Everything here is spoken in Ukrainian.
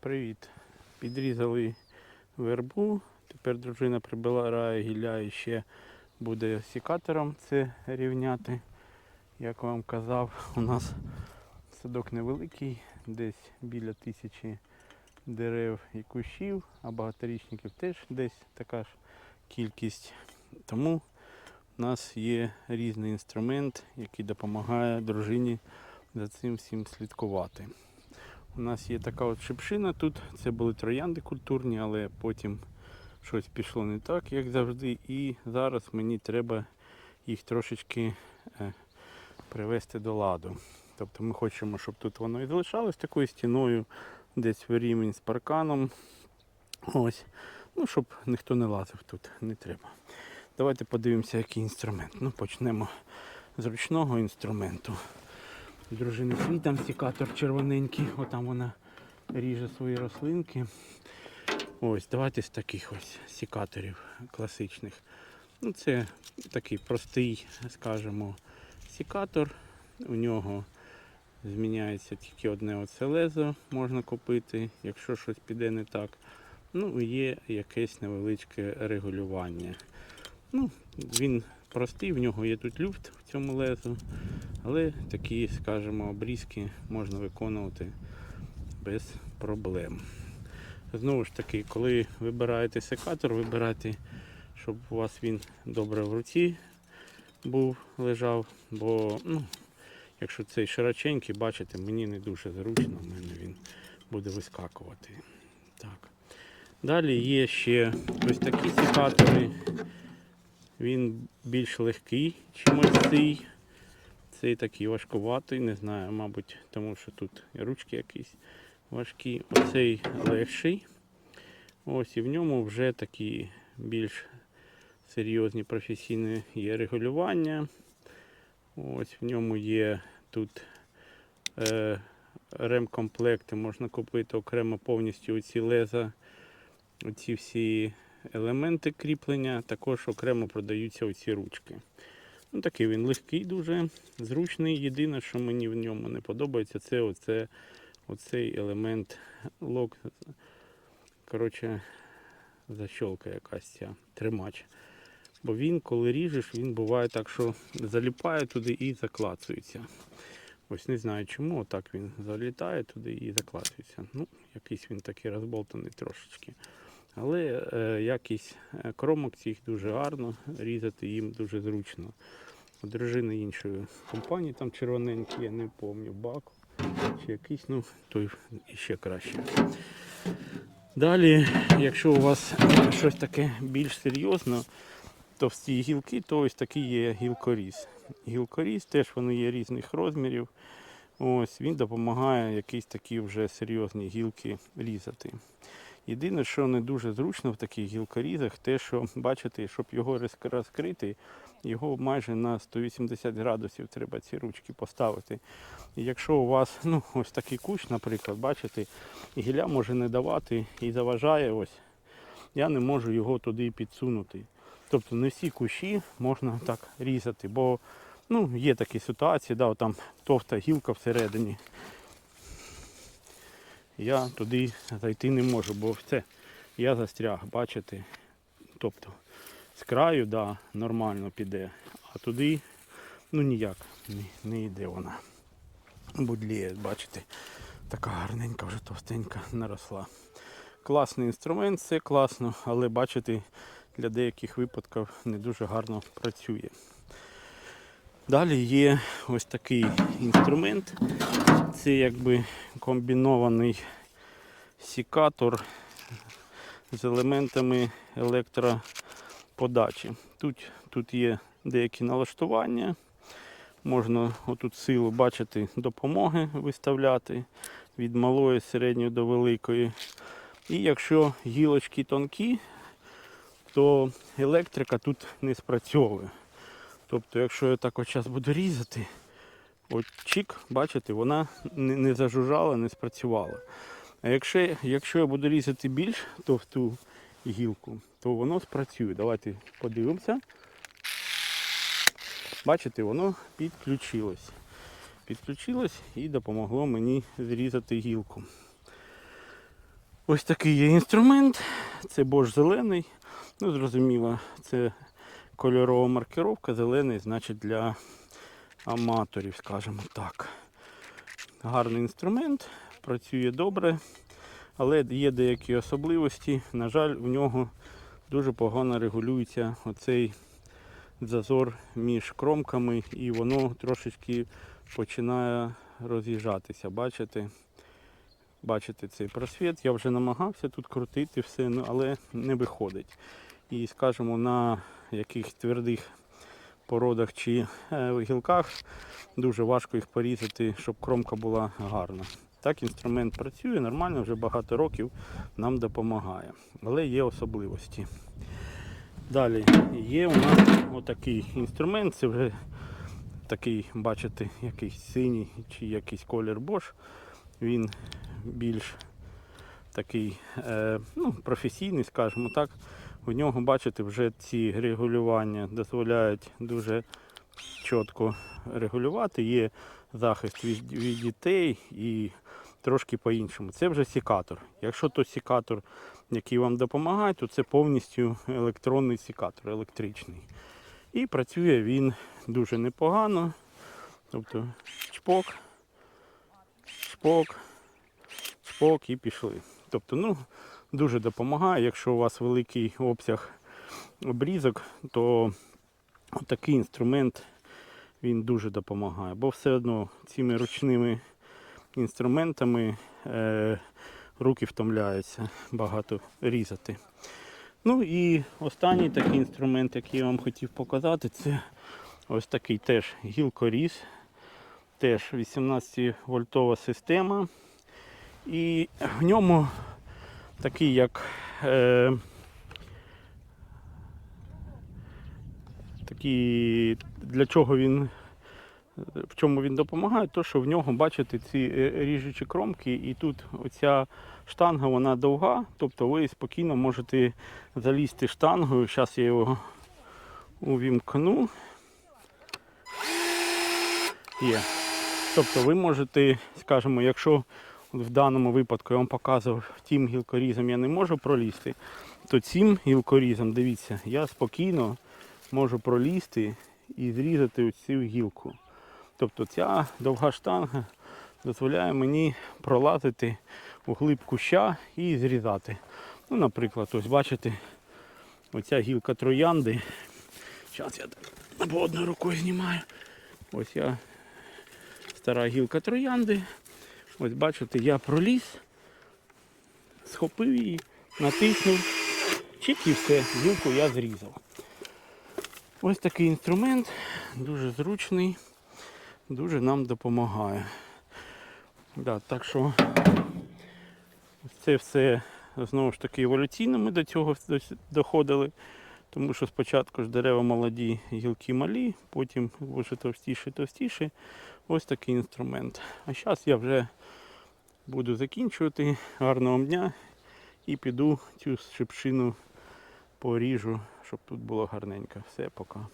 Привіт. Підрізали вербу. Тепер дружина прибирає гілля і ще буде сікатором це рівняти. Як вам казав, у нас садок невеликий, десь біля тисячі дерев і кущів, а багаторічників теж десь така ж кількість. Тому у нас є різний інструмент, який допомагає дружині за цим всім слідкувати. У нас є така от шипшина тут. Це були троянди культурні, але потім щось пішло не так, як завжди. І зараз мені треба їх трошечки е, привести до ладу. Тобто ми хочемо, щоб тут воно і залишалось такою стіною, десь в рівень з парканом. Ось. Ну, щоб ніхто не лазив тут, не треба. Давайте подивимося, який інструмент. Ну, почнемо з ручного інструменту. Дружини свій там сікатор червоненький, отам вона ріже свої рослинки. Ось, давайте з таких ось сікаторів класичних. Ну, це такий простий, скажімо, сікатор. У нього зміняється тільки одне оце лезо, можна купити, якщо щось піде не так. Ну, є якесь невеличке регулювання. Ну, він простий, в нього є тут люфт в цьому лезу, але такі, скажімо, обрізки можна виконувати без проблем. Знову ж таки, коли вибираєте секатор, вибирайте, щоб у вас він добре в руці був, лежав, бо ну, якщо цей широченький, бачите, мені не дуже зручно, в мене він буде вискакувати. Так. Далі є ще ось такі секатори. Він більш легкий, ніж цей. Цей такий важкуватий, не знаю, мабуть, тому що тут ручки якісь важкі. Оцей легший. Ось і в ньому вже такі більш серйозні професійні є регулювання. Ось в ньому є тут е, ремкомплекти, можна купити окремо повністю оці леза, оці всі елементи кріплення, також окремо продаються оці ручки. Ну, такий він легкий, дуже зручний. Єдине, що мені в ньому не подобається, це оце, оцей елемент лок. Коротше, защолка якась ця, тримач. Бо він, коли ріжеш, він буває так, що заліпає туди і заклацується. Ось не знаю чому, отак він залітає туди і заклацується. Ну, якийсь він такий розболтаний трошечки. Але е, якість е, кромок цих дуже гарно, різати їм дуже зручно. У дружини іншої компанії, там червоненький, я не пам'ятаю, бак чи якийсь, ну той іще краще. Далі, якщо у вас щось таке більш серйозне, товсті гілки, то ось такий є гілкоріз. Гілкоріз теж вони є різних розмірів. Ось Він допомагає якісь такі вже серйозні гілки різати. Єдине, що не дуже зручно в таких гілкорізах, те, що бачите, щоб його розкрити, його майже на 180 градусів треба ці ручки поставити. І якщо у вас ну, ось такий кущ, наприклад, бачите, гілля може не давати і заважає ось, я не можу його туди підсунути. Тобто не всі кущі можна так різати, бо ну, є такі ситуації, да, там товста гілка всередині. Я туди зайти не можу, бо все, я застряг, бачите. Тобто з краю, да, нормально піде, а туди ну ніяк не, не йде вона. Будліє, бачите, така гарненька, вже товстенька наросла. Класний інструмент, все класно, але бачите, для деяких випадків не дуже гарно працює. Далі є ось такий інструмент. Це якби комбінований сікатор з елементами електроподачі. Тут, тут є деякі налаштування. Можна отут силу бачити допомоги виставляти від малої, середньої до великої. І якщо гілочки тонкі, то електрика тут не спрацьовує. Тобто, якщо я так от буду різати, от чик, бачите, вона не, зажужжала, не спрацювала. А якщо, якщо я буду різати більш товсту гілку, то воно спрацює. Давайте подивимося. Бачите, воно підключилось. Підключилось і допомогло мені зрізати гілку. Ось такий є інструмент. Це бош зелений. Ну, зрозуміло, це кольорова маркировка. Зелений, значить для аматорів, скажімо так. Гарний інструмент, працює добре, але є деякі особливості. На жаль, в нього дуже погано регулюється оцей зазор між кромками і воно трошечки починає роз'їжджатися. Бачите? Бачите цей просвіт. Я вже намагався тут крутити все, ну, але не виходить. І скажімо, на якихось твердих породах чи е, гілках дуже важко їх порізати, щоб кромка була гарна. Так інструмент працює нормально, вже багато років нам допомагає. Але є особливості. Далі є у нас отакий інструмент, це вже такий, бачите, якийсь синій чи якийсь колір Bosch. Він більш такий е, ну, професійний, скажімо так. У нього, бачите, вже ці регулювання дозволяють дуже чітко регулювати. Є захист від, від дітей і трошки по-іншому. Це вже сікатор. Якщо то сікатор, який вам допомагає, то це повністю електронний сікатор, електричний. І працює він дуже непогано. Тобто чпок, чпок, чпок і пішли. Тобто, ну, дуже допомагає. Якщо у вас великий обсяг обрізок, то такий інструмент він дуже допомагає. Бо все одно цими ручними інструментами е, руки втомляються багато різати. Ну і останній такий інструмент, який я вам хотів показати, це ось такий теж гілкоріз. Теж 18 вольтова система. І в ньому такий як е, такий, для чого він, в чому він допомагає, то що в нього, бачите, ці е, ріжучі кромки, і тут оця штанга вона довга, тобто ви спокійно можете залізти штангою. Зараз я його увімкну. Є. Тобто ви можете, скажімо, якщо в даному випадку я вам показував, тим гілкорізом я не можу пролізти, то цим гілкорізом, дивіться, я спокійно можу пролізти і зрізати оцю гілку. Тобто ця довга штанга дозволяє мені пролазити у глиб куща і зрізати. Ну, наприклад, ось бачите, оця гілка троянди. Зараз я так одною рукою знімаю. Ось я стара гілка троянди. Ось бачите, я проліз, схопив її, натиснув, чик і все, гілку я зрізав. Ось такий інструмент, дуже зручний, дуже нам допомагає. Да, так що це все знову ж таки еволюційно ми до цього доходили. Тому що спочатку ж дерева молоді, гілки малі, потім вже товстіші, товстіші. Ось такий інструмент. А зараз я вже буду закінчувати. Гарного дня і піду цю шипшину поріжу, щоб тут було гарненько. Все, пока.